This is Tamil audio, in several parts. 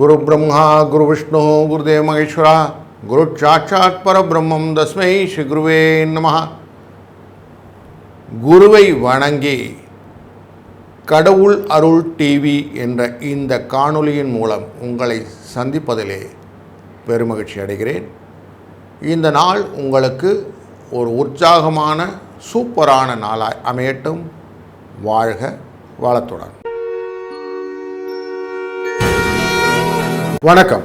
குரு பிரம்மா குரு விஷ்ணு குருதேவ மகேஸ்வரா குரு சாட்சாத் பரபிரம்மம் தஸ்மை ஸ்ரீ குருவே நம குருவை வணங்கி கடவுள் அருள் டிவி என்ற இந்த காணொலியின் மூலம் உங்களை சந்திப்பதிலே பெருமகிழ்ச்சி அடைகிறேன். இந்த நாள் உங்களுக்கு ஒரு உற்சாகமான சூப்பரான நாளாய் அமையட்டும். வாழ்க வளத்துடன். வணக்கம்.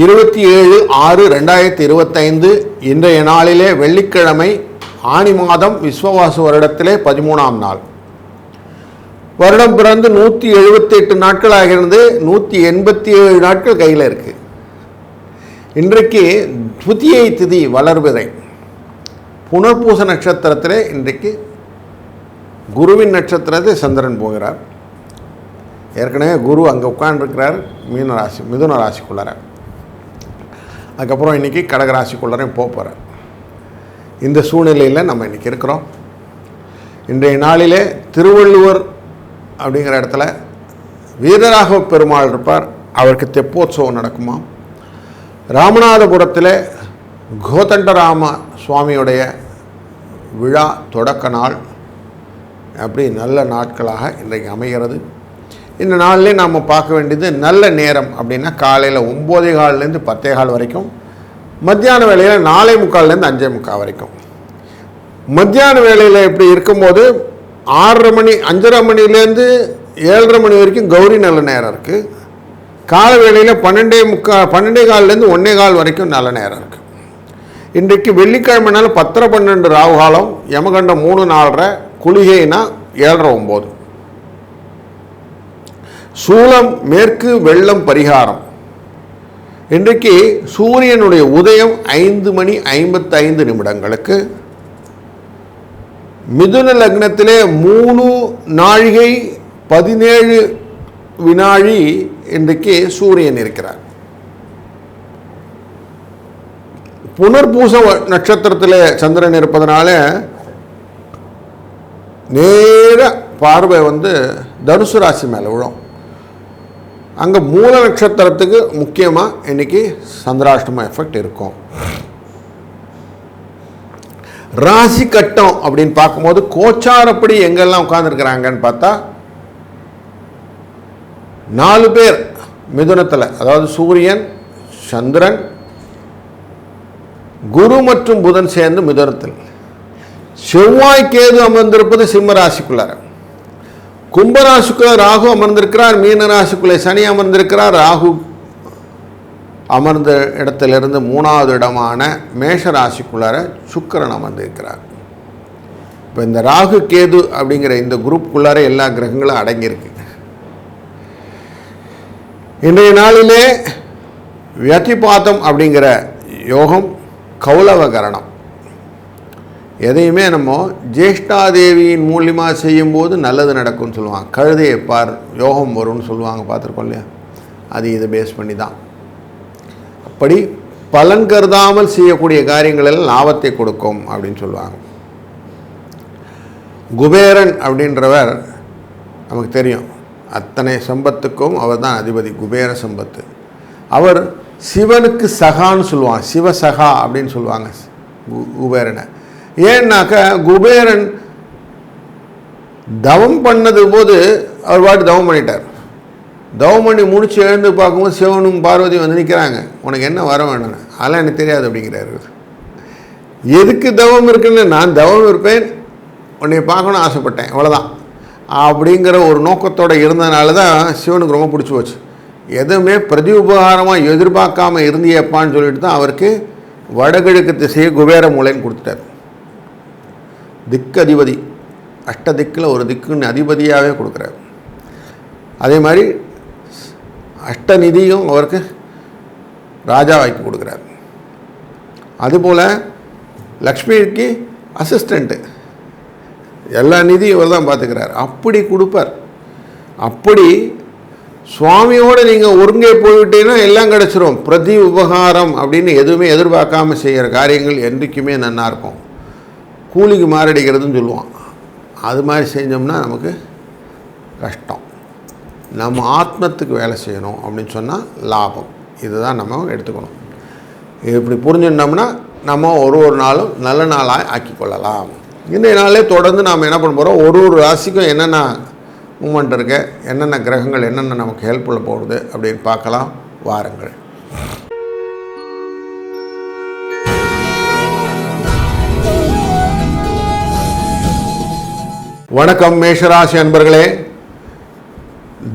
இருபத்தி ஏழு ஆறு ரெண்டாயிரத்தி இருபத்தைந்து இன்றைய நாளிலே வெள்ளிக்கிழமை ஆனி மாதம் விஸ்வவாசு வருடத்திலே பதிமூணாம் நாள். வருடம் பிறந்து நூற்றி எழுபத்தெட்டு நாட்கள் ஆகிறது நூற்றி எண்பத்தி ஏழு நாட்கள் கையில் இருக்கு. இன்றைக்கு துதியை திதி வளர்விதை. புனர்பூச நட்சத்திரத்திலே இன்றைக்கு குருவின் நட்சத்திரத்தில் சந்திரன் போகிறார். ஏற்கனவே குரு அங்கே உட்காந்துருக்கிறார் மீன ராசி மிதுன ராசிக்குள்ளார. அதுக்கப்புறம் இன்றைக்கி கடகராசிக்குள்ளாரையும் போக போகிறார் இந்த சூழ்நிலையில் நம்ம இன்றைக்கி இருக்கிறோம். இன்றைய நாளிலே திருவள்ளுவர் அப்படிங்கிற இடத்துல வீரராக பெருமாள் இருப்பார். அவருக்கு தெப்போத்சவம் நடக்குமா? ராமநாதபுரத்தில் கோதண்டராம சுவாமியுடைய விழா தொடக்க நாள். அப்படி நல்ல நாட்களாக இன்றைக்கு அமைகிறது. இந்த நாளிலே நாம் பார்க்க வேண்டியது நல்ல நேரம் அப்படின்னா காலையில் ஒம்போதே கால்லேருந்து பத்தே கால் வரைக்கும் மத்தியான வேலையில் நாலே முக்கால்லேருந்து அஞ்சே முக்கால் வரைக்கும். மத்தியான வேலையில் இப்படி இருக்கும்போது ஆறரை மணி அஞ்சரை மணிலேருந்து ஏழரை மணி வரைக்கும் கௌரி நல்ல நேரம் இருக்குது கால வேளையில் பன்னெண்டே முக்கா பன்னெண்டே கால்லேருந்து ஒன்றே கால் வரைக்கும் நல்ல நேரம் இருக்குது இன்றைக்கு வெள்ளிக்கிழமைனால பத்தரை பன்னெண்டு ராகு காலம் யமகண்டம் மூணு நாலரை குளிகைனா ஏழரை ஒம்பது. சூளம் மேற்கு வெள்ளம் பரிகாரம். இன்றைக்கு சூரியனுடைய உதயம் ஐந்து மணி ஐம்பத்தைந்து நிமிடங்களுக்கு. மிதுன லக்னத்திலே மூணு நாழிகை பதினேழு வினாழி இன்றைக்கு சூரியன் இருக்கிறார். புனர்பூச வ- நட்சத்திரத்தில் சந்திரன் இருப்பதனால நேர பார்வை வந்து தனுசு ராசி மேலே விழும். அங்கே மூல நட்சத்திரத்துக்கு முக்கியமாக இன்னைக்கு சந்திராஷ்டம எஃபெக்ட் இருக்கும். ராசி கட்டம் அப்படின்னு பார்க்கும்போது கோச்சாரப்படி எங்கெல்லாம் உட்கார்ந்துருக்கிறாங்கன்னு பார்த்தா நாலு பேர் மிதுனத்தில் அதாவது சூரியன் சந்திரன் குரு மற்றும் புதன் சேர்ந்து மிதுனத்தில். செவ்வாய் கேது அமர்ந்திருப்பது சிம்ம ராசிக்குள்ளார. கும்பராசுக்குள்ள ராகு அமர்ந்திருக்கிறார் மீனராசுக்குள்ளே சனி அமர்ந்திருக்கிறார். ராகு அமர்ந்த இடத்திலிருந்து மூணாவது இடமான மேஷ ராசிக்குள்ளார அமர்ந்திருக்கிறார். இப்போ இந்த ராகு கேது அப்படிங்கிற இந்த குரூப்புக்குள்ளார எல்லா கிரகங்களும் அடங்கியிருக்கு. இன்றைய நாளிலே வியதிபாதம் அப்படிங்கிற யோகம் கௌலவகரணம் எதையுமே நம்ம ஜேஷ்டாதேவியின் மூலியமாக செய்யும்போது நல்லது நடக்கும்னு சொல்லுவாங்க. கழுதையை பார் யோகம் வரும்னு சொல்லுவாங்க பார்த்துருக்கோம் இல்லையா? அது இதை பேஸ் பண்ணி தான் அப்படி பலன் கருதாமல் செய்யக்கூடிய காரியங்கள் எல்லாம் லாபத்தை கொடுக்கும் அப்படின்னு சொல்லுவாங்க. குபேரன் அப்படின்றவர் நமக்கு தெரியும். அத்தனை சம்பத்துக்கும் அவர் தான் அதிபதி குபேர சம்பத்து. அவர் சிவனுக்கு சகான்னு சொல்லுவாங்க. சிவசகா அப்படின்னு சொல்லுவாங்க குபேரனை. ஏன்னாக்கா குபேரன் தவம் பண்ணது போது அவர் பாட்டு தவம் பண்ணிட்டார். தவம் பண்ணி முடிச்சு எழுந்து பார்க்கும்போது சிவனும் பார்வதியும் வந்து நிற்கிறாங்க உனக்கு என்ன வர வேணும் அதெல்லாம் எனக்கு தெரியாது அப்படிங்கிறாரு எதுக்கு தவம் இருக்குன்னு? நான் தவம் இருப்பேன். உன்னை பார்க்கணும்னு ஆசைப்பட்டேன். அவ்வளோதான் அப்படிங்கிற ஒரு நோக்கத்தோடு இருந்ததுனால தான் சிவனுக்கு ரொம்ப பிடிச்சி போச்சு. எதுவுமே பிரதி உபகாரமாக எதிர்பார்க்காம இருந்தியப்பான்னு சொல்லிட்டு தான் அவருக்கு வடகிழக்கு திசையை குபேர மூலைன்னு கொடுத்துட்டார். திக்கு அதிபதி அஷ்ட திக்கில் ஒரு திக்குன்னு அதிபதியாகவே கொடுக்குறார். அதே மாதிரி அஷ்டநிதியும் அவருக்கு ராஜாவாக்கி கொடுக்குறார். அதுபோல் லக்ஷ்மிக்கு அசிஸ்டண்ட்டு எல்லா நிதியும் இவர் தான் பார்த்துக்கிறார் அப்படி கொடுப்பார். அப்படி சுவாமியோடு நீங்கள் ஒருங்கே போய்விட்டீங்கன்னா எல்லாம் கிடச்சிரும். பிரதி உபகாரம் அப்படின்னு எதுவுமே எதிர்பார்க்காம செய்கிற காரியங்கள் என்றைக்குமே நன்னா இருக்கும். கூலிக்கு மாரடிக்கிறதுன்னு சொல்லுவான். அது மாதிரி செஞ்சோம்னா நமக்கு கஷ்டம். நம்ம ஆத்மத்துக்கு வேலை செய்யணும் அப்படின்னு சொன்னால் லாபம். இதுதான் நம்ம எடுத்துக்கணும். இப்படி புரிஞ்சுட்டோம்னா நம்ம ஒரு ஒரு நாளும் நல்ல நாளாக ஆக்கி கொள்ளலாம் இன்றைய நாளே தொடர்ந்து நாம் என்ன பண்ண போகிறோம் ஒரு ஒரு ராசிக்கும் என்னென்ன மூமெண்ட் இருக்குது என்னென்ன கிரகங்கள் என்னென்ன நமக்கு ஹெல்ப்ஃபுல்லாக போடுது அப்படின்னு பார்க்கலாம். வாருங்கள். வணக்கம் மேஷராசி அன்பர்களே.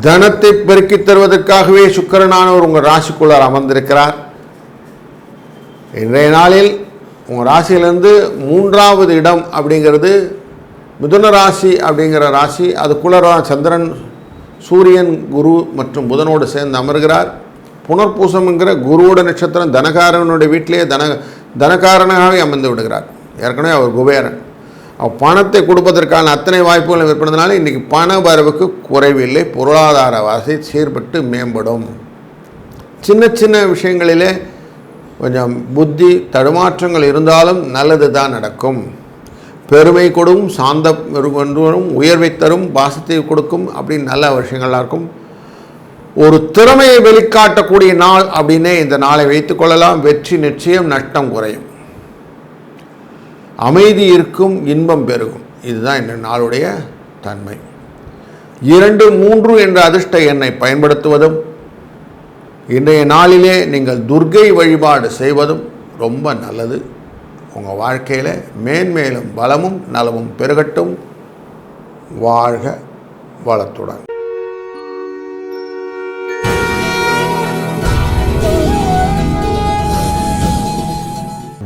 தனத்தை பெருக்கித் தருவதற்காகவே சுக்கரனானவர் உங்கள் ராசிக்குள்ளார் அமர்ந்திருக்கிறார். இன்றைய நாளில் உங்கள் ராசியிலேருந்து மூன்றாவது இடம் அப்படிங்கிறது மிதுன ராசி அப்படிங்கிற ராசி. அதுக்குள்ள சந்திரன் சூரியன் குரு மற்றும் புதனோடு சேர்ந்து அமர்கிறார். புனர்பூசம்ங்கிற குருவோட நட்சத்திரம் தனகாரனுடைய வீட்டிலேயே தன தனகாரனாகவே அமர்ந்து விடுகிறார். ஏற்கனவே அவர் குபேரன். பணத்தை கொடுப்பதற்கான அத்தனை வாய்ப்புகளும் ஏற்படுறதுனால இன்றைக்கி பண வரவுக்கு குறைவில்லை. பொருளாதார வசதி சீர்பட்டு மேம்படும். சின்ன சின்ன விஷயங்களிலே கொஞ்சம் புத்தி தடுமாற்றங்கள் இருந்தாலும் நல்லது தான் நடக்கும். பெருமை கொடுக்கும் சாந்த வரும் உயர்வை தரும் பாசத்தை கொடுக்கும் அப்படின்னு நல்ல விஷயங்களாக இருக்கும். ஒரு திறமையை வெளிக்காட்டக்கூடிய நாள் அப்படின்னே இந்த நாளை வைத்துக்கொள்ளலாம் வெற்றி நிச்சயம் நஷ்டம் குறையும். அமைதி இருக்கும் இன்பம் பெருகும். இதுதான் இந்த நாளுடைய தன்மை. இரண்டு மூன்று என்ற அதிர்ஷ்ட எண்ணை பயன்படுத்துவதும் இன்றைய நாளிலே நீங்கள் துர்க்கை வழிபாடு செய்வதும் ரொம்ப நல்லது. உங்கள் வாழ்க்கையில் மேன்மேலும் பலமும் நலமும் பெருகட்டும். வாழ்க வளத்துடன்.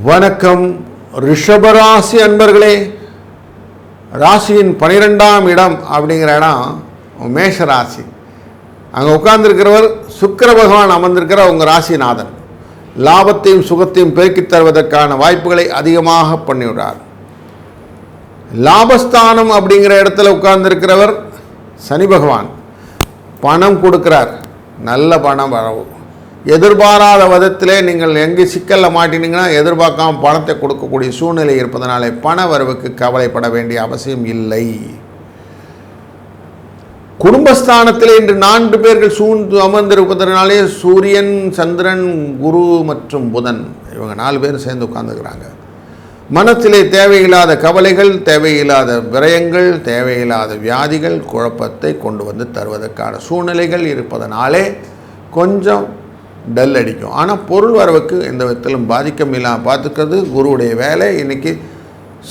வணக்கம். ரிஷபராசி அன்பர்களே ராசியின் பனிரெண்டாம் இடம் அப்படிங்கிற இடம் மேஷ ராசி அங்கே உட்கார்ந்துருக்கிறவர் சுக்கர பகவான் அமர்ந்திருக்கிற உங்கள் ராசிநாதன். லாபத்தையும் சுகத்தையும் பெருக்கித் தருவதற்கான வாய்ப்புகளை அதிகமாக பண்ணிவிடுறார். லாபஸ்தானம் அப்படிங்கிற இடத்துல உட்கார்ந்துருக்கிறவர் சனி பகவான். பணம் கொடுக்கிறார். நல்ல பணம் வரவும். எதிர்பாராத விதத்திலே நீங்கள் எங்கே சிக்கலில் மாட்டினீங்கன்னா எதிர்பார்க்காம பணத்தை கொடுக்கக்கூடிய சூழ்நிலை இருப்பதனாலே பண வரவுக்கு கவலைப்பட வேண்டிய அவசியம் இல்லை. குடும்பஸ்தானத்தில் இன்று நான்கு பேர்கள் சூழ்ந்து அமர்ந்திருப்பதனாலே சூரியன் சந்திரன் குரு மற்றும் புதன் இவங்க நாலு பேர் சேர்ந்து உட்கார்ந்துக்கிறாங்க. மனத்திலே தேவையில்லாத கவலைகள் தேவையில்லாத விரயங்கள் தேவையில்லாத வியாதிகள் குழப்பத்தை கொண்டு வந்து தருவதற்கான சூழ்நிலைகள் இருப்பதனாலே கொஞ்சம் டல் அடிக்கும். ஆனால் பொருள் வரவுக்கு எந்த விதத்திலும் பாதிக்கம் இல்லாமல் பார்த்துக்கிறது குருவுடைய வேலை. இன்றைக்கி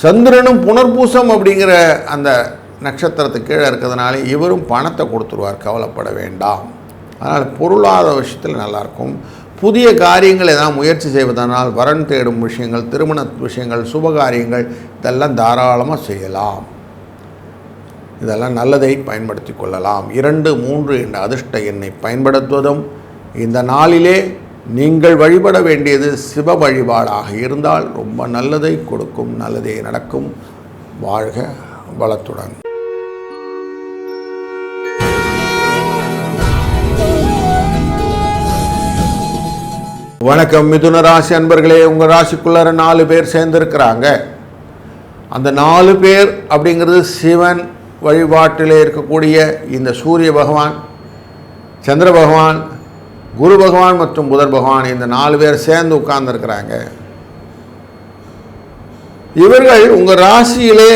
சந்திரனும் புனர்பூசம் அப்படிங்கிற அந்த நட்சத்திரத்துக்கு கீழே இருக்கிறதுனால இவரும் பணத்தை கொடுத்துருவார். கவலைப்பட வேண்டாம். அதனால் பொருளாதார விஷயத்தில் நல்லாயிருக்கும் புதிய காரியங்கள் எதாவது முயற்சி செய்வதனால் வரன் தேடும் விஷயங்கள் திருமண விஷயங்கள் சுபகாரியங்கள் இதெல்லாம் தாராளமாக செய்யலாம். இதெல்லாம் நல்லதை பயன்படுத்தி கொள்ளலாம். இரண்டு மூன்று என்ற அதிர்ஷ்ட எண்ணை பயன்படுத்துவதும் இந்த நாளிலே நீங்கள் வழிபட வேண்டியது சிவ வழிபாடாக இருந்தால் ரொம்ப நல்லதை கொடுக்கும் நல்லதே நடக்கும். வாழ்க வளத்துடன். வணக்கம் மிதுன ராசி அன்பர்களே உங்கள் ராசிக்குள்ளார நாலு பேர் சேர்ந்துருக்கிறாங்க. அந்த நாலு பேர் அப்படிங்கிறது சிவன் வழிபாட்டில் இருக்கக்கூடிய இந்த சூரிய பகவான் சந்திர பகவான் குரு பகவான் மற்றும் புதர் பகவான் இந்த நாலு பேர் சேர்ந்து உட்கார்ந்துருக்கிறாங்க. இவர்கள் உங்கள் ராசியிலே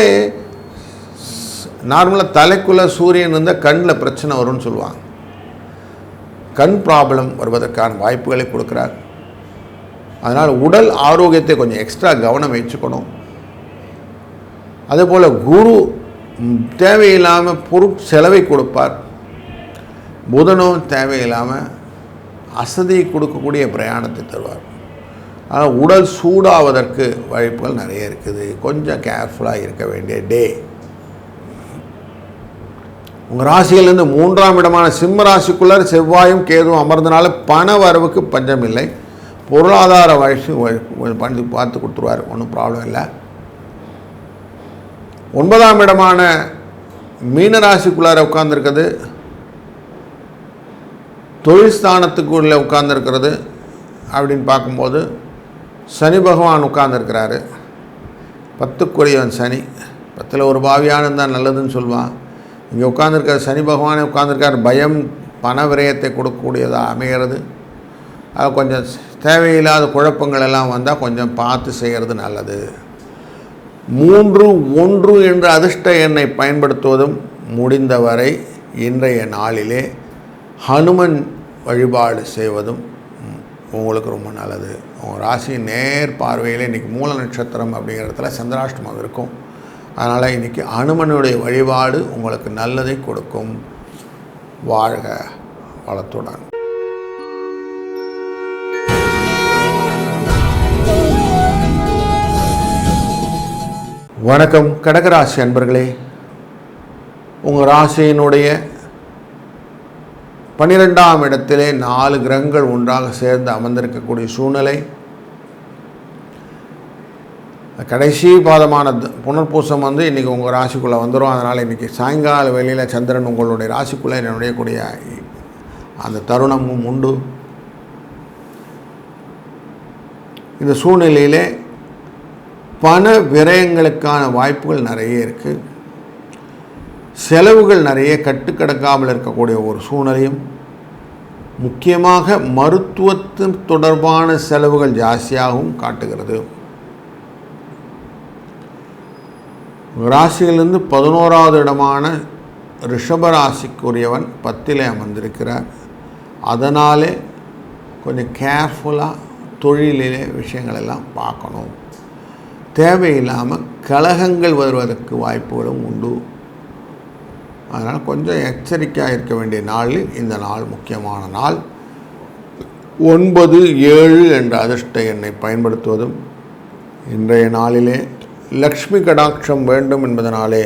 நார்மலாக தலைக்குள்ளே சூரியன் இருந்தால் கண்ணில் பிரச்சனை வரும்னு சொல்லுவாங்க. கண் ப்ராப்ளம் வருவதற்கான வாய்ப்புகளை கொடுக்குறார். அதனால் உடல் ஆரோக்கியத்தை கொஞ்சம் எக்ஸ்ட்ரா கவனம் வச்சுக்கணும். அதே போல் குரு தேவையில்லாமல் பொருட் செலவை கொடுப்பார். புதனும் தேவையில்லாமல் அசதியை கொடுக்கக்கூடிய பிரயாணத்தை தருவார். ஆனால் உடல் சூடாவதற்கு வாய்ப்புகள் நிறைய இருக்குது. கொஞ்சம் கேர்ஃபுல்லாக இருக்க வேண்டிய டே உங்கள் ராசியிலேருந்து மூன்றாம் இடமான சிம்ம ராசிக்குள்ளார் செவ்வாயும் கேதும் அமர்ந்தனால பண வரவுக்கு பஞ்சம் இல்லை. பொருளாதார வயசு பண்ணி பார்த்து கொடுத்துருவார். ஒன்றும் ப்ராப்ளம் இல்லை. ஒன்பதாம் இடமான மீன ராசிக்குள்ளார உட்கார்ந்துருக்குது தொழில் ஸ்தானத்துக்குள்ளே உட்கார்ந்துருக்கிறது அப்படின்னு பார்க்கும்போது சனி பகவான் உட்கார்ந்துருக்கிறாரு. பத்துக்குரியவன் சனி. பத்தில் ஒரு பாவியானது தான் நல்லதுன்னு சொல்லுவான் இங்கே உட்காந்துருக்க சனி பகவானே உட்காந்துருக்கார் பயம் பண விரயத்தை கொடுக்கக்கூடியதாக அமைகிறது. அது கொஞ்சம் தேவையில்லாத குழப்பங்கள் எல்லாம் வந்தால் கொஞ்சம் பார்த்து செய்கிறது நல்லது. மூன்று ஒன்று என்ற அதிர்ஷ்ட எண்ணை பயன்படுத்துவதும் முடிந்தவரை இன்றைய நாளிலே ஹனுமன் வழிபாடு செய்வதும் உங்களுக்கு ரொம்ப நல்லது. உங்கள் ராசி நேர் பார்வையில் இன்றைக்கி மூல நட்சத்திரம் அப்படிங்கிறதுல சந்திராஷ்டமம் இருக்கும். அதனால் இன்றைக்கி ஹனுமனுடைய வழிபாடு உங்களுக்கு நல்லதை கொடுக்கும். வாழ்க வளத்துடன். வணக்கம். கடகராசி அன்பர்களே உங்கள் ராசியினுடைய பன்னிரெண்டாம் இடத்திலே நாலு கிரகங்கள் ஒன்றாக சேர்ந்து அமர்ந்திருக்கக்கூடிய சூழ்நிலை. கடைசி பாதமான புனர்பூசம் வந்து இன்றைக்கி உங்கள் ராசிக்குள்ளே வந்துடும் அதனால் இன்றைக்கி சாயங்கால வேளையில் சந்திரன் உங்களுடைய ராசிக்குள்ளே நுழையக்கூடிய அந்த தருணமும் உண்டு. இந்த சூழ்நிலையிலே பண விரயங்களுக்கான வாய்ப்புகள் நிறைய இருக்குது செலவுகள் நிறைய கட்டுக்கடக்காமல் இருக்கக்கூடிய ஒரு சூழ்நிலையும் முக்கியமாக மருத்துவத்தின் தொடர்பான செலவுகள் ஜாஸ்தியாகவும் காட்டுகிறது. ராசியிலிருந்து பதினோராவது இடமான ரிஷப ராசிக்குரியவன் பத்திலே அமர்ந்திருக்கிறார். அதனாலே கொஞ்சம் கேர்ஃபுல்லாக தொழிலிலே விஷயங்கள் எல்லாம் பார்க்கணும். தேவையில்லாமல் கழகங்கள் வருவதற்கு வாய்ப்புகளும் உண்டு. அதனால் கொஞ்சம் எச்சரிக்கையாக இருக்க வேண்டிய நாளில் இந்த நாள் முக்கியமான நாள். ஒன்பது ஏழு என்ற அதிர்ஷ்ட எண்ணை பயன்படுத்துவதும் இன்றைய நாளிலே லக்ஷ்மி கடாட்சம் வேண்டும் என்பதனாலே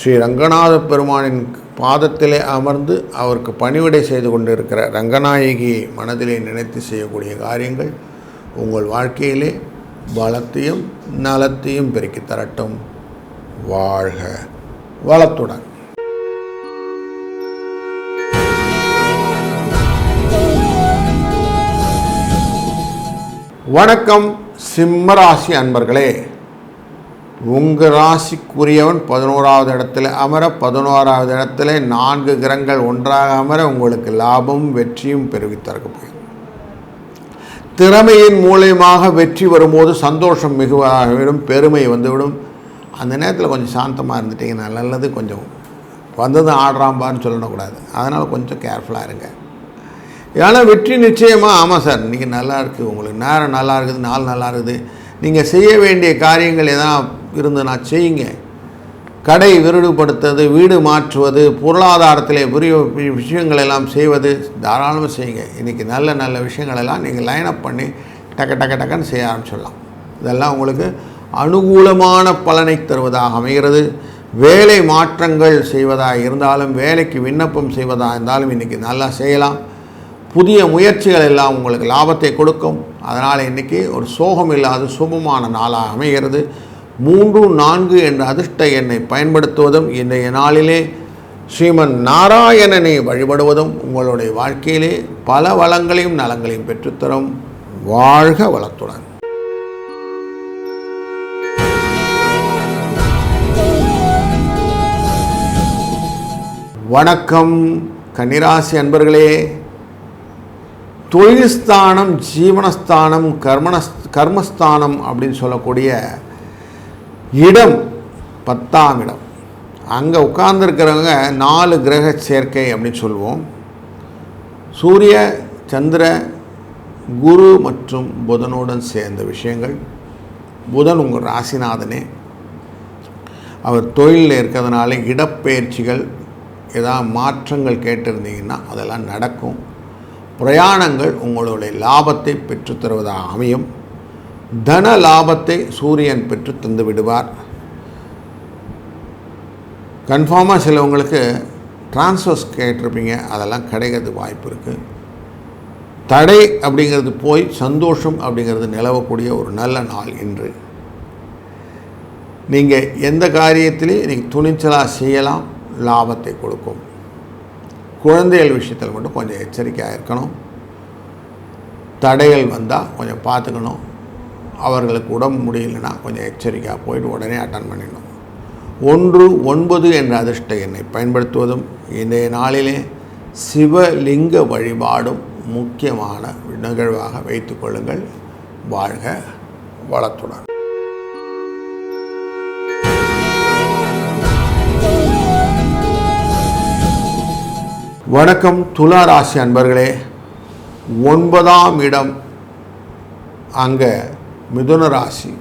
ஸ்ரீ ரங்கநாத பெருமானின் பாதத்திலே அமர்ந்து அவருக்கு பணிவிடை செய்து கொண்டிருக்கிற ரங்கநாயகியை மனதிலே நினைத்து செய்யக்கூடிய காரியங்கள் உங்கள் வாழ்க்கையிலே பலத்தையும் நலத்தையும் பெருக்கி தரட்டும். வாழ்க வளத்துடன். வணக்கம் சிம்மராசி அன்பர்களே. உங்கள் ராசிக்குரியவன் பதினோராவது இடத்துல அமர பதினோராவது இடத்துல நான்கு கிரகங்கள் ஒன்றாக அமர உங்களுக்கு லாபமும் வெற்றியும் பெருவித்தரக்க போகும் திறமையின் மூலயமாக வெற்றி வரும்போது சந்தோஷம் மிகுவாகிவிடும் பெருமை வந்துவிடும். அந்த நேரத்தில் கொஞ்சம் சாந்தமாக இருந்துட்டீங்கன்னா நல்லது கொஞ்சம் வந்தது ஆடுறாம்பான்னு சொல்லக்கூடாது அதனால் கொஞ்சம் கேர்ஃபுல்லாக இருங்க. ஏன்னா வெற்றி நிச்சயமாக ஆமாம் சார். இன்றைக்கி நல்லா இருக்குது உங்களுக்கு நேரம் நல்லா இருக்குது நாள் நல்லா இருக்குது. நீங்கள் செய்ய வேண்டிய காரியங்கள் எதனா இருந்ததுன்னா செய்யுங்க. கடை விருடுபடுத்துவது வீடு மாற்றுவது பொருளாதாரத்திலே பெரிய விஷயங்கள் எல்லாம் செய்வது தாராளமாக செய்யுங்க. இன்றைக்கி நல்ல நல்ல விஷயங்கள் எல்லாம் நீங்கள் அப் பண்ணி டக்கு டக்கு டக்குன்னு செய்ய ஆரம்பிச்சிடலாம். இதெல்லாம் உங்களுக்கு அனுகூலமான பலனை தருவதாக அமைகிறது. வேலை மாற்றங்கள் செய்வதாக இருந்தாலும் வேலைக்கு விண்ணப்பம் செய்வதாக இருந்தாலும் இன்றைக்கி நல்லா செய்யலாம். புதிய முயற்சிகள் எல்லாம் உங்களுக்கு லாபத்தை கொடுக்கும். அதனால் இன்றைக்கி ஒரு சோகம் இல்லாத சுபமான நாளாக அமைகிறது. மூன்று நான்கு என்ற அதிர்ஷ்ட எண்ணை பயன்படுத்துவதும் இன்றைய நாளிலே ஸ்ரீமன் நாராயணனை வழிபடுவதும் உங்களுடைய வாழ்க்கையிலே பல வளங்களையும் நலங்களையும் பெற்றுத்தரும். வாழ்க வளத்துடன். வணக்கம். கன்னிராசி அன்பர்களே. தொழில் ஸ்தானம் ஜீவனஸ்தானம் கர்மணஸ் கர்மஸ்தானம் அப்படின்னு சொல்லக்கூடிய இடம் பத்தாம் இடம். அங்கே உட்கார்ந்துருக்கிறவங்க நாலு கிரக சேர்க்கை அப்படின்னு சொல்லுவோம். சூரிய சந்திர குரு மற்றும் புதனுடன் சேர்ந்த விஷயங்கள். புதன் உங்கள் ராசிநாதனே. அவர் தொழிலில் இருக்கிறதுனால இடப்பெயர்ச்சிகள் ஏதாவது மாற்றங்கள் கேட்டிருந்தீங்கன்னா அதெல்லாம் நடக்கும். பிரயாணங்கள் உங்களுடைய லாபத்தை பெற்றுத்தருவதாக அமையும். தன லாபத்தை சூரியன் பெற்று தந்து விடுவார். கன்ஃபார்மாக சிலவங்களுக்கு ட்ரான்ஸ்ஃபர்ஸ் கேட்டிருப்பீங்க அதெல்லாம் கிடைக்கிறதுக்கு வாய்ப்பு இருக்குது தடை அப்படிங்கிறது போய் சந்தோஷம் அப்படிங்கிறது நிலவக்கூடிய ஒரு நல்ல நாள் இன்று. நீங்கள் எந்த காரியத்திலையும் நீங்கள் துணிச்சலாக செய்யலாம் லாபத்தை கொடுக்கும். குழந்தைகள் விஷயத்தில் மட்டும் கொஞ்சம் எச்சரிக்கையாக இருக்கணும். தடைகள் வந்தால் கொஞ்சம் பார்த்துக்கணும் அவர்களுக்கு உடம்பு முடியலன்னா கொஞ்சம் எச்சரிக்கையாக போயிட்டு உடனே அட்டன் பண்ணிடணும். ஒன்று ஒன்பது என்ற அதிர்ஷ்ட எண்ணை பயன்படுத்துவதும் இன்றைய நாளிலே சிவலிங்க வழிபாடும் முக்கியமான நிகழ்வாக வைத்துக்கொள்ளுங்கள் வாழ்க வளத்துடன். வணக்கம் துலா ராசி அன்பர்களே. ஒன்பதாம் இடம் அங்கே மிதுன ராசி.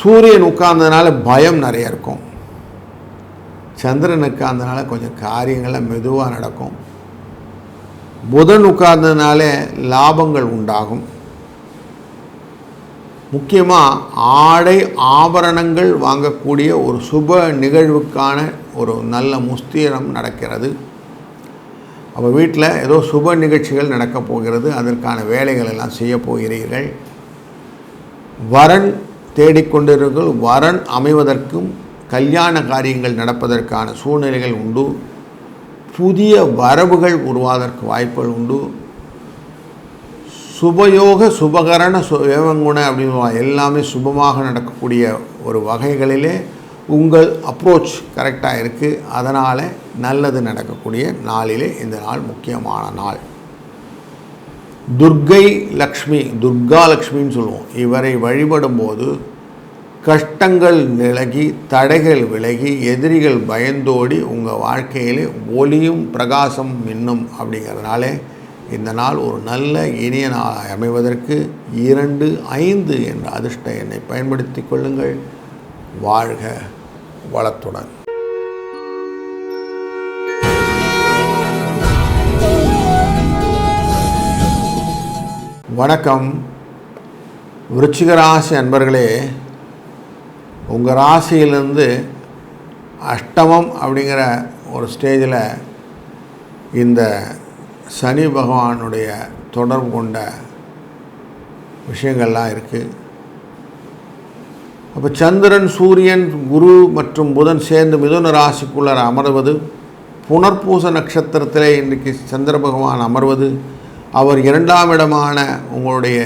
சூரியன் உட்கார்ந்ததுனால பயம் நிறைய இருக்கும். சந்திரன் உட்கார்ந்ததுனால கொஞ்சம் காரியங்கள்லாம் மெதுவாக நடக்கும். புதன் உட்கார்ந்ததுனால லாபங்கள் உண்டாகும். முக்கியமாக ஆடை ஆபரணங்கள் வாங்கக்கூடிய ஒரு சுப நிகழ்வுக்கான ஒரு நல்ல முஸ்தீரம் நடக்கிறது. அப்போ வீட்டில் ஏதோ சுப நிகழ்ச்சிகள் நடக்கப் போகிறது. அதற்கான வேலைகள் எல்லாம் செய்ய போகிறீர்கள். வரன் தேடிக்கொண்டிருங்கள் வரன் அமைவதற்கும் கல்யாண காரியங்கள் நடப்பதற்கான சூழ்நிலைகள் உண்டு. புதிய வரவுகள் உருவாவதற்கு வாய்ப்புகள் உண்டு. சுபயோக சுபகரண சு ஏவங்குண அப்படின்னு எல்லாமே சுபமாக நடக்கக்கூடிய ஒரு வகைகளிலே உங்கள் அப்ரோச் கரெக்டாக இருக்குது அதனால் நல்லது நடக்கக்கூடிய நாளிலே இந்த நாள் முக்கியமான நாள். துர்கை லக்ஷ்மி துர்கா லக்ஷ்மின்னு சொல்லுவோம். இவரை வழிபடும்போது கஷ்டங்கள் விலகி தடைகள் விலகி எதிரிகள் பயந்தோடி உங்கள் வாழ்க்கையிலே ஒளியும் பிரகாசம் மின்னும் அப்படிங்கிறதுனாலே இந்த நாள் ஒரு நல்ல இனிய நாளாக அமைவதற்கு இரண்டு ஐந்து என்ற அதிர்ஷ்ட எண்ணை பயன்படுத்தி கொள்ளுங்கள். வாழ்க வளத்துடன். வணக்கம். விருச்சிக ராசி அன்பர்களே உங்கள் ராசியிலிருந்து அஷ்டமம் அப்படிங்கிற ஒரு ஸ்டேஜில் இந்த சனி பகவானுடைய தொடர்பு கொண்ட விஷயங்கள்லாம் இருக்குது அப்போ சந்திரன் சூரியன் குரு மற்றும் புதன் சேர்ந்து மிதுன ராசிக்குள்ளார் அமர்வது புனர்பூச நட்சத்திரத்திலே இன்றைக்கு சந்திர பகவான் அமர்வது அவர் இரண்டாம் இடமான உங்களுடைய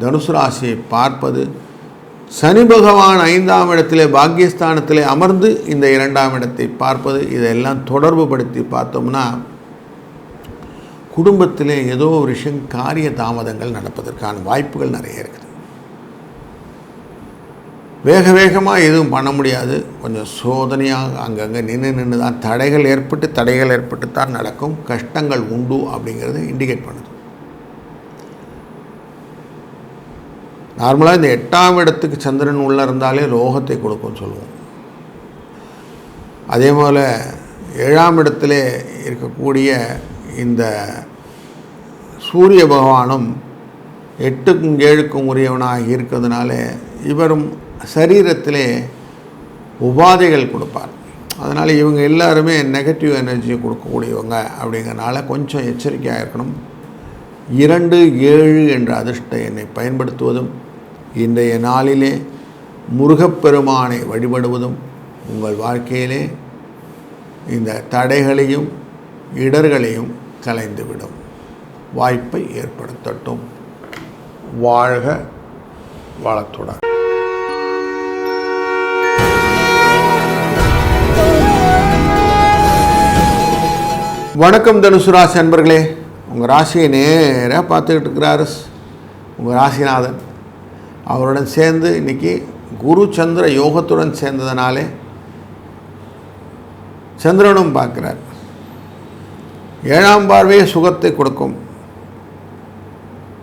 தனுசு ராசியை பார்ப்பது சனி பகவான் ஐந்தாம் இடத்திலே பாக்கியஸ்தானத்திலே அமர்ந்து இந்த இரண்டாம் இடத்தை பார்ப்பது இதெல்லாம் தொடர்பு படுத்தி பார்த்தோம்னா குடும்பத்திலே ஏதோ ஒரு விஷயம் காரிய தாமதங்கள் நடப்பதற்கான வாய்ப்புகள் நிறைய இருக்குது. வேக வேகமாக எதுவும் பண்ண முடியாது. கொஞ்சம் சோதனையாக அங்கங்கே நின்று நின்று தான் தடைகள் ஏற்பட்டு தடைகள் ஏற்பட்டு தான் நடக்கும். கஷ்டங்கள் உண்டு அப்படிங்கிறது இண்டிகேட் பண்ணுது. நார்மலாக இந்த எட்டாம் இடத்துக்கு சந்திரன் உள்ளே இருந்தாலே ரோகத்தை கொடுக்கும்னு சொல்லுவோம். அதே போல் ஏழாம் இடத்திலே இருக்கக்கூடிய இந்த சூரிய பகவானும் எட்டுக்கும் ஏழுக்கும் உரியவனாக இருக்கிறதுனால இவரும் சரீரத்திலே உபாதைகள் கொடுப்பார். அதனால் இவங்க எல்லாருமே நெகட்டிவ் எனர்ஜியை கொடுக்கக்கூடியவங்க அப்படிங்கிறனால கொஞ்சம் எச்சரிக்கையாக இருக்கணும். இரண்டு ஏழு என்ற அதிர்ஷ்ட எண்ணை பயன்படுத்துவதும் இன்றைய நாளிலே முருகப்பெருமானை வழிபடுவதும் உங்கள் வாழ்க்கையிலே இந்த தடைகளையும் இடர்களையும் கலைந்துவிடும். வாய்ப்பை ஏற்படுத்தட்டும். வாழ்க வளத்துடன். வணக்கம் தனுசு ராசி அன்பர்களே. உங்கள் ராசியை நேராக பார்த்துக்கிட்டு இருக்கிறாரு. உங்கள் ராசிநாதன். அவருடன் சேர்ந்து இன்றைக்கி குரு சந்திர யோகத்துடன் சேர்ந்ததுனாலே சந்திரனும் பார்க்குறார். ஏழாம் பார்வையே சுகத்தை கொடுக்கும்.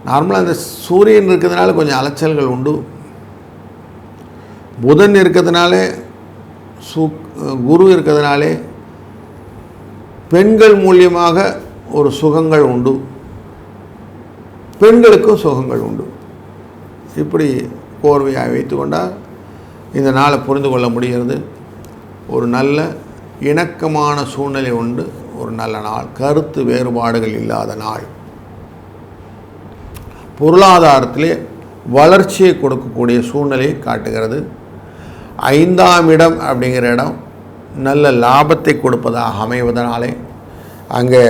நார்மலாக இந்த சூரியன் இருக்கிறதுனால கொஞ்சம் அலைச்சல்கள் உண்டு. புதன் இருக்கிறதுனாலே சு குரு இருக்கிறதுனாலே பெண்கள் மூலியமாக ஒரு சுகங்கள் உண்டு. பெண்களுக்கும் சுகங்கள் உண்டு. இப்படி கோர்வையாக வைத்து கொண்டால் இந்த நாளை புரிந்து கொள்ள முடிகிறது. ஒரு நல்ல இணக்கமான சூழ்நிலை உண்டு. ஒரு நல்ல நாள். கருத்து வேறுபாடுகள் இல்லாத நாள். பொருளாதாரத்திலே வளர்ச்சியை கொடுக்கக்கூடிய சூழ்நிலையை காட்டுகிறது. ஐந்தாம் இடம் அப்படிங்கிற இடம் நல்ல லாபத்தை கொடுப்பதாக அமைவதனாலே அங்கே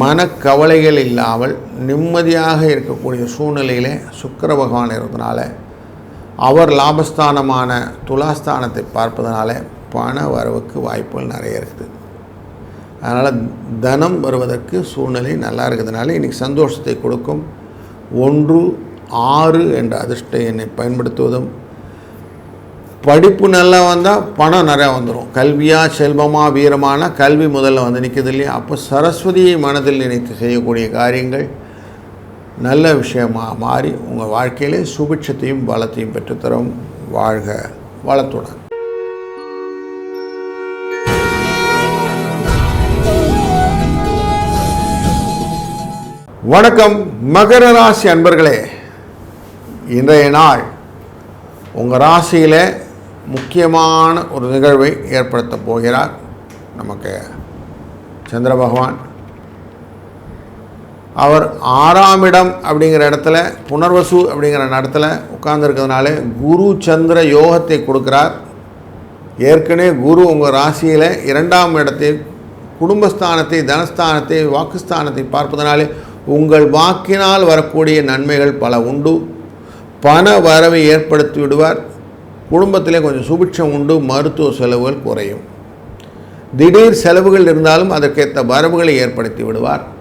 மனக்கவலைகள் இல்லாமல் நிம்மதியாக இருக்கக்கூடிய சூழ்நிலையிலே சுக்கர பகவான் இருந்தனால அவர் லாபஸ்தானமான துலாஸ்தானத்தை பார்ப்பதனால பண வரவுக்கு வாய்ப்புகள் நிறைய இருக்குது. அதனால் தனம் வருவதற்கு சூழ்நிலை நல்லா இருக்கிறதுனால இன்றைக்கி சந்தோஷத்தை கொடுக்கும். ஒன்று ஆறு என்ற அதிர்ஷ்ட எண்ணை பயன்படுத்துவதும் படிப்பு நல்லா வந்தால் பணம் நிறையா வந்துடும் கல்வியாக செல்வமாக வீரமான கல்வி முதல்ல வந்து நிற்கிறது இல்லையா? அப்போ சரஸ்வதியை மனதில் நினைத்து செய்யக்கூடிய காரியங்கள் நல்ல விஷயமாக மாறி உங்கள் வாழ்க்கையிலே சுபிட்சத்தையும் பலத்தையும் பெற்றுத்தரும். வாழ்க வளத்துடன். வணக்கம் மகர ராசி அன்பர்களே. இன்றைய நாள் உங்கள் ராசியில் முக்கியமான ஒரு நிகழ்வை ஏற்படுத்த போகிறார் நமக்கு சந்திர பகவான். அவர் ஆறாம் இடம் அப்படிங்கிற இடத்துல புனர்வசு அப்படிங்கிற இடத்துல உட்கார்ந்துருக்கிறதுனால குரு சந்திர யோகத்தை கொடுக்குறார். ஏற்கனவே குரு உங்கள் ராசியில் இரண்டாம் இடத்தை குடும்பஸ்தானத்தை தனஸ்தானத்தை வாக்குஸ்தானத்தை பார்ப்பதனாலே உங்கள் வாக்கினால் வரக்கூடிய நன்மைகள் பல உண்டு. பண வரவை ஏற்படுத்தி விடுவார். குடும்பத்திலே கொஞ்சம் சுபிட்சம் உண்டு. மருத்துவ செலவுகள் குறையும். திடீர் செலவுகள் இருந்தாலும் அதற்கேற்ற வரவுகளை ஏற்படுத்தி விடுவார்.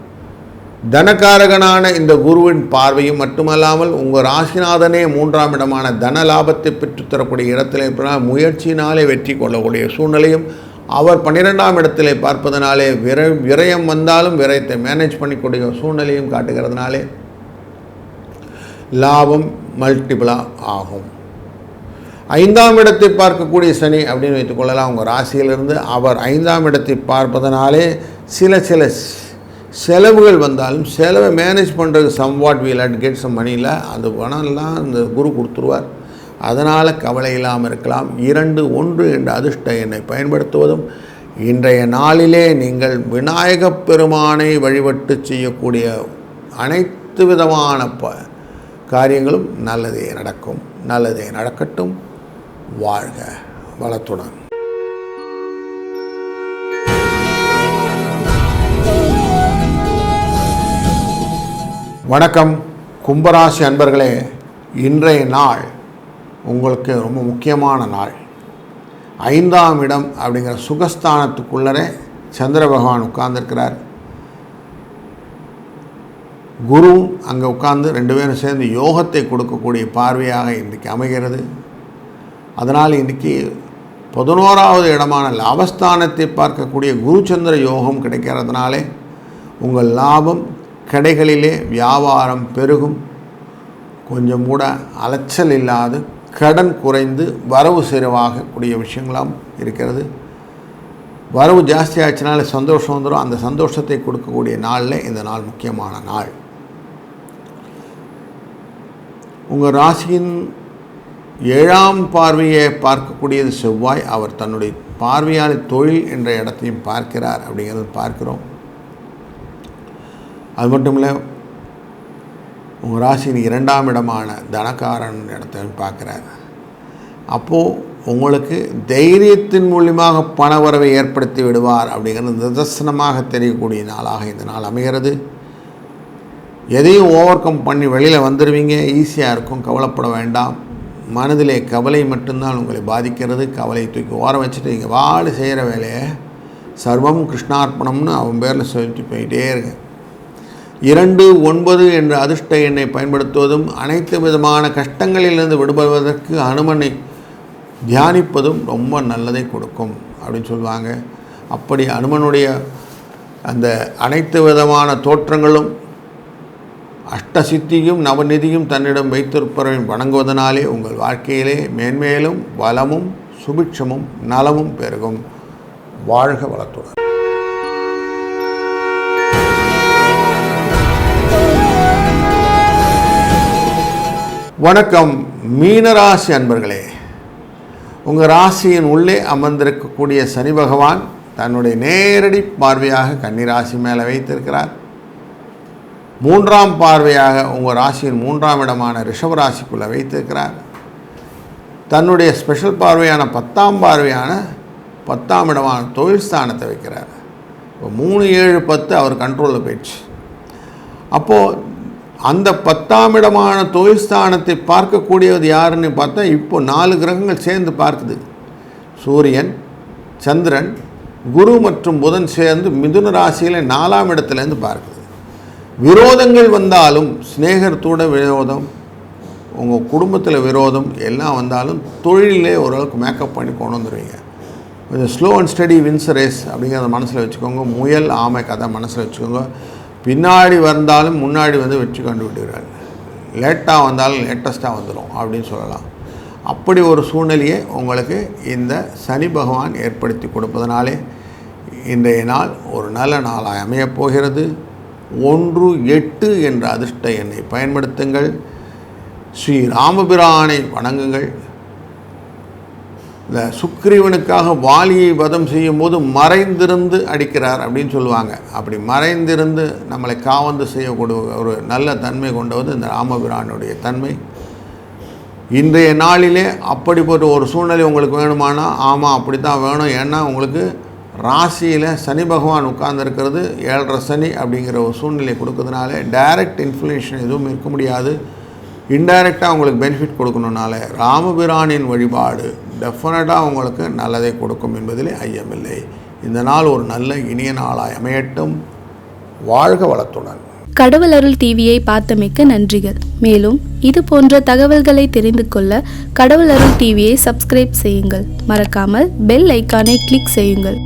தனக்காரகனான இந்த குருவின் பார்வையும் மட்டுமல்லாமல் உங்கள் ராசிநாதனே மூன்றாம் இடமான தன லாபத்தை பெற்றுத்தரக்கூடிய இடத்தில் இருப்பதால் முயற்சியினாலே வெற்றி கொள்ளக்கூடிய சூழ்நிலையும் அவர் பன்னிரெண்டாம் இடத்திலே பார்ப்பதனாலே விர விரயம் வந்தாலும் விரயத்தை மேனேஜ் பண்ணிக்கூடிய சூழ்நிலையும் காட்டுகிறதுனாலே லாபம் மல்டிபிளாக ஆகும். ஐந்தாம் இடத்தை பார்க்கக்கூடிய சனி அப்படின்னு வைத்துக்கொள்ளலாம் உங்கள் ராசியிலிருந்து அவர் ஐந்தாம் இடத்தை பார்ப்பதனாலே சில சில செலவுகள் வந்தாலும் செலவை மேனேஜ் பண்ணுறது somewhat we'll at get some மணியில் அந்த பணம்லாம் அந்த குரு கொடுத்துருவார். அதனால் கவலை இல்லாமல் இருக்கலாம். இரண்டு ஒன்று என்ற அதிர்ஷ்ட எண்ணை பயன்படுத்துவதும் இன்றைய நாளிலே நீங்கள் விநாயகப் பெருமானை வழிபட்டு செய்யக்கூடிய அனைத்து விதமான ப காரியங்களும் நல்லதே நடக்கும். நல்லதே நடக்கட்டும். வாழ்க வளத்துடன். வணக்கம். கும்பராசி அன்பர்களே இன்றைய நாள் உங்களுக்கு ரொம்ப முக்கியமான நாள். ஐந்தாம் இடம் அப்படிங்கிற சுகஸ்தானத்துக்குள்ளரே சந்திர பகவான் உட்கார்ந்துருக்கிறார். குருவும் அங்கே உட்கார்ந்து ரெண்டு பேரும் சேர்ந்து யோகத்தை கொடுக்கக்கூடிய பார்வையாக இன்றைக்கு அமைகிறது. அதனால் இன்றைக்கி பதினோராவது இடமான லாபஸ்தானத்தை பார்க்கக்கூடிய குருச்சந்திர யோகம் கிடைக்கிறதுனாலே உங்கள் லாபம் கடைகளிலே வியாபாரம் பெருகும். கொஞ்சம் கூட அலைச்சல் இல்லாது கடன் குறைந்து வரவு சிறுவாகக்கூடிய விஷயங்களாம் இருக்கிறது. வரவு ஜாஸ்தி ஆச்சுனாலே சந்தோஷம் வந்துடும் அந்த சந்தோஷத்தை கொடுக்கக்கூடிய நாளில் இந்த நாள் முக்கியமான நாள். உங்கள் ராசியின் ஏழாம் பார்வையை பார்க்கக்கூடியது செவ்வாய். அவர் தன்னுடைய பார்வையாளர் தொழில் என்ற இடத்தையும் பார்க்கிறார் அப்படிங்கிறது பார்க்கிறோம். அது மட்டும் இல்லை உங்கள் ராசியின் இரண்டாம் இடமான தனக்காரன் இடத்த பார்க்குறாரு. அப்போது உங்களுக்கு தைரியத்தின் மூலியமாக பண வரவை ஏற்படுத்தி விடுவார் அப்படிங்கிறது நிதர்சனமாக தெரியக்கூடிய நாளாக இந்த நாள் அமைகிறது. எதையும் ஓவர் கம் பண்ணி வெளியில் வந்துடுவீங்க ஈஸியாக இருக்கும் கவலைப்பட வேண்டாம். மனதிலே கவலை மட்டும்தான் உங்களை பாதிக்கிறது. கவலையை தூக்கி ஓரம் வச்சுட்டு நீங்கள் வாடு செய்கிற வேலையை சர்வம் கிருஷ்ணார்ப்பணம்னு அவன் பேரில் சொல்லிட்டு போயிட்டே இருக்கேன் இரண்டு ஒன்பது என்ற அதிர்ஷ்ட எண்ணை பயன்படுத்துவதும் அனைத்து விதமான கஷ்டங்களிலிருந்து விடுபடுவதற்கு அனுமனை தியானிப்பதும் ரொம்ப நல்லதை கொடுக்கும் அப்படின்னு சொல்லுவாங்க. அப்படி அனுமனுடைய அந்த அனைத்து விதமான தோற்றங்களும் அஷ்டசித்தியும் நவநிதியும் தன்னிடம் வைத்திருப்பவரை வணங்குவதனாலே உங்கள் வாழ்க்கையிலே மேன்மேலும் வளமும் சுபிட்சமும் நலமும் பெருகும். வாழ்க வளத்துடன். வணக்கம் மீனராசி அன்பர்களே. உங்கள் ராசியின் உள்ளே அமர்ந்திருக்கக்கூடிய சனி பகவான் தன்னுடைய நேரடி பார்வையாக கன்னிராசி மேலே வைத்திருக்கிறார். மூன்றாம் பார்வையாக உங்கள் ராசியின் மூன்றாம் இடமான ரிஷப ராசிக்குள்ளே வைத்திருக்கிறார். தன்னுடைய ஸ்பெஷல் பார்வையான பத்தாம் பார்வையான பத்தாம் இடமான தொழில் ஸ்தானத்தை வைக்கிறார். இப்போ மூணு ஏழு பத்து அவர் கண்ட்ரோலில் போயிடுச்சு. அப்போது அந்த பத்தாம் இடமான தொழில் ஸ்தானத்தை பார்க்கக்கூடியது யாருன்னு பார்த்தா இப்போ நாலு கிரகங்கள் சேர்ந்து பார்க்குது. சூரியன் சந்திரன் குரு மற்றும் புதன் சேர்ந்து மிதுன ராசியில் நாலாம் இடத்துலேருந்து பார்க்குது. விரோதங்கள் வந்தாலும் சிநேகத்தோட விரோதம் உங்கள் குடும்பத்தில் விரோதம் எல்லாம் வந்தாலும் தொழிலே ஓரளவுக்கு மேக்கப் பண்ணி கொண்டு வந்துடுவீங்க கொஞ்சம் slow and steady wins race அப்படிங்கிறத மனசில் வச்சுக்கோங்க. முயல் ஆமை கதை மனசில் வச்சுக்கோங்க. பின்னாடி வந்தாலும் முன்னாடி வந்து வெற்றி கண்டு விடுகிறார் லேட்டாக வந்தாலும் லேட்டஸ்ட்டாக வந்துடும் அப்படின்னு சொல்லலாம். அப்படி ஒரு சூழ்நிலையை உங்களுக்கு இந்த சனி பகவான் ஏற்படுத்தி கொடுப்பதனாலே இன்றைய நாள் ஒரு நல்ல நாளாக அமையப் போகிறது. ஒன்று எட்டு என்ற அதிர்ஷ்ட எண்ணை பயன்படுத்துங்கள். ஸ்ரீ ராமபிரானை வணங்குங்கள். இந்த சுக்ரீவனுக்காக வாலியை வதம் செய்யும்போது மறைந்திருந்து அடிக்கிறார் அப்படின்னு சொல்லுவாங்க. அப்படி மறைந்திருந்து நம்மளை காவந்து செய்யக்கூடிய ஒரு நல்ல தன்மை கொண்டது இந்த ராமபிரானுடைய தன்மை. இன்றைய நாளிலே அப்படிப்பட்ட ஒரு சூழ்நிலை உங்களுக்கு வேணுமானா ஆமாம் அப்படி தான் வேணும். ஏன்னா உங்களுக்கு ராசியில் சனி பகவான் உட்கார்ந்துருக்கிறது ஏழரை சனி அப்படிங்கிற ஒரு சூழ்நிலை கொடுக்கறதுனால டைரக்ட் இன்ஃப்ளேஷன் எதுவும் இருக்க முடியாது. இன்டைரக்டாக உங்களுக்கு பெனிஃபிட் கொடுக்கணுனால ராமபிரானின் வழிபாடு டெஃபினட்டாக உங்களுக்கு நல்லதை கொடுக்கும் என்பதிலே ஐயமில்லை இந்த நாள் ஒரு நல்ல இனிய நாளாய் அமையட்டும். வாழ்க வளத்துடன். கடவுள் அருள் டிவியை பார்த்தமைக்கு நன்றிகள். மேலும் இது போன்ற தகவல்களை தெரிந்து கொள்ள கடவுள் அருள் டிவியை சப்ஸ்கிரைப் செய்யுங்கள். மறக்காமல் பெல் ஐக்கானை கிளிக் செய்யுங்கள்.